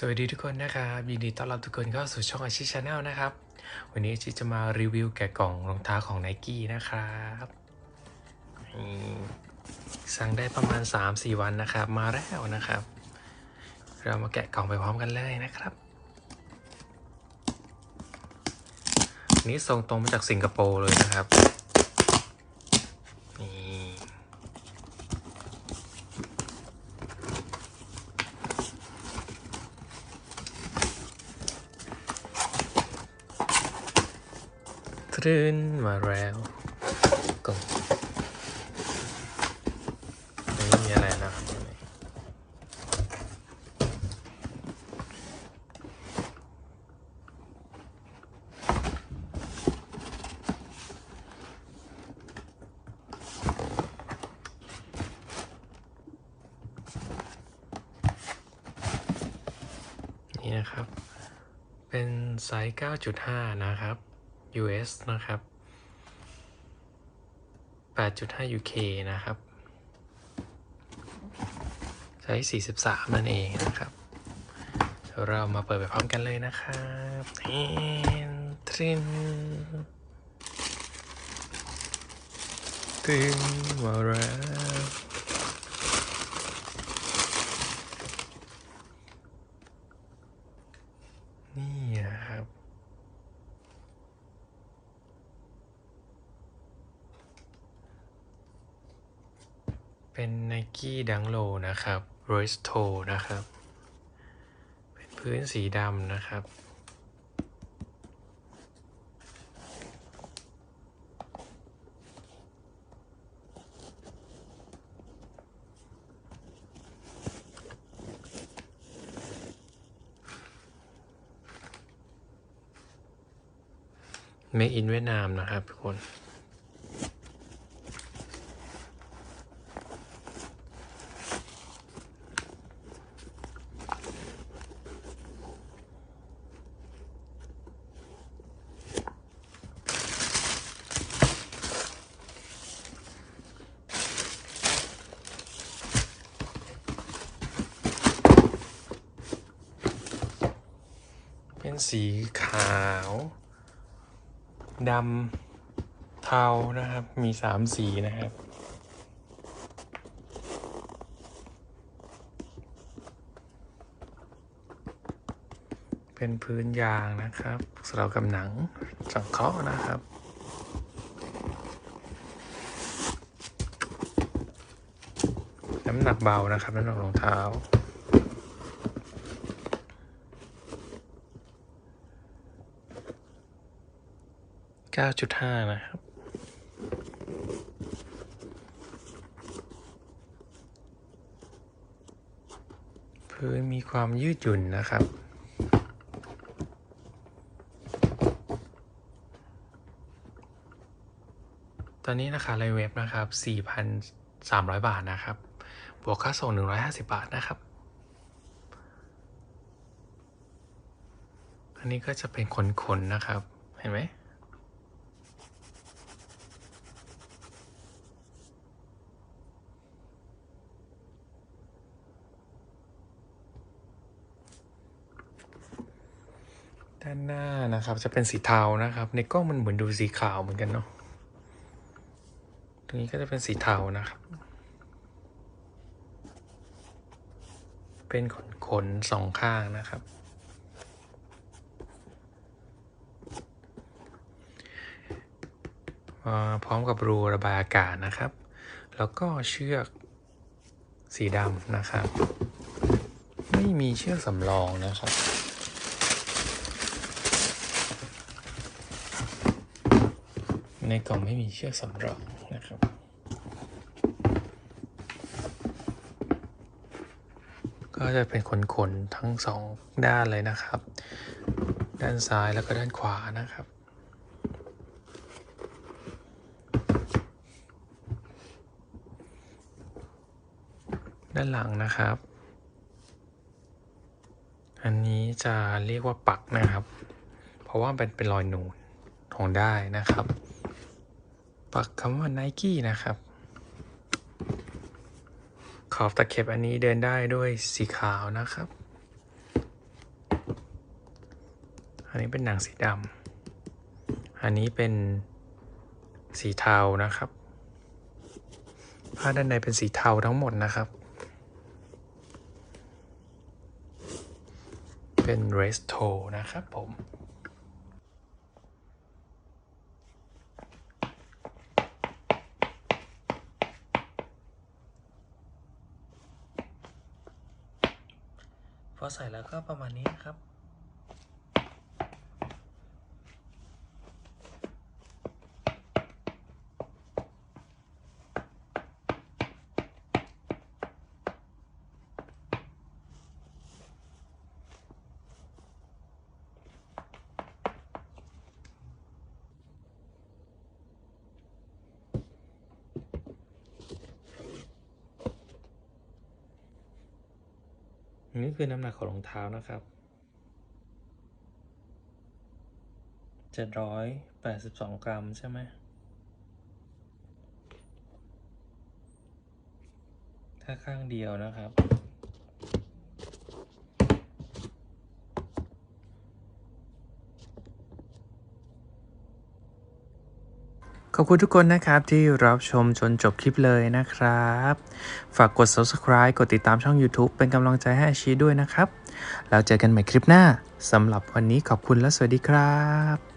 สวัสดีทุกคนนะครับยินดีต้อนรับทุกคนเข้าสู่ช่องอาชีพชาแนลนะครับ วันนี้อาชิจะมารีวิวแกะกล่องรองเท้าของ n i กี้นะครับสั่งได้ประมาณ 3-4 วันนะครับ มาแล้วนะครับ เรามาแกะกล่องไปพร้อมกันเลยนะครับนนี้ส่งตรงมาจากสิงคโปร์เลยนะครับ รึนมาแล้วก่องไม่มีอะไรนะครับนี้นี่นะครับ เป็นไซส์ 9.5 นะครับ US นะครับ 8.5 UK นะครับไซส์43 นั่นเองนะครับเรามาเปิดไปพร้อมกันเลยนะครับเทนทรินทรินมาแล้วนี่นะครับ เป็น Nike Dunk Low นะครับ r o y s t o นะครับ เป็นพื้นสีดำนะครับ Make in เวียดนามนะครับทุกคน เป็นสีขาวดำเทานะครับ มีสามสีนะครับ เป็นพื้นยางนะครับสำหรับกับหนังสังเคราะห์นะครับน้ำหนักเบานะครับน้ำหนักรองเท้า 9.5นะครับ พื้นมีความยืดหยุ่นนะครับตอนนี้ราคาในเว็บนะครับ 4,300 บาทนะครับ บวกค่าส่ง 150 บาทนะครับ อันนี้ก็จะเป็นขนๆนะครับ เห็นไหม ด้านหน้านะครับจะเป็นสีเทานะครับ ในกล้องมันเหมือนดูสีขาวเหมือนกันเนาะตรงนี้ก็จะเป็นสีเทานะครับ เป็นขนขนสองข้างนะครับ พร้อมกับรูระบายอากาศนะครับ แล้วก็เชือกสีดำนะครับ ไม่มีเชือกสำรองนะครับ ในกล่องไม่มีเชือกสำรองนะครับก็จะเป็นขนๆทั้งสองด้านเลยนะครับ ด้านซ้ายแล้วก็ด้านขวานะครับ ด้านหลังนะครับ อันนี้จะเรียกว่าปักนะครับ เพราะว่าเป็นเป็นรอยนูนของได้นะครับ ปักคำว่า Nike นะครับ ขอบตะเข็บอันนี้เดินได้ด้วยสีขาวนะครับ อันนี้เป็นหนังสีดำอันนี้เป็นสีเทานะครับผ้าด้านในเป็นสีเทาทั้งหมดนะครับ เป็นเรสโทนะครับผม พอใส่แล้วก็ประมาณนี้ครับ นี่คือน้ำหนักของรองเท้านะครับเจ็ดร้อยแปดสิบสองกรัมใช่ไหม ถ้าข้างเดียวนะครับ ขอบคุณทุกคนนะครับที่รับชมจนจบคลิปเลยนะครับ ฝากกด subscribe กดติดตามช่อง YouTube เป็นกำลังใจให้อาชีด้วยนะครับ แล้วเจอกันใหม่คลิปหน้าสำหรับวันนี้ขอบคุณและสวัสดีครับ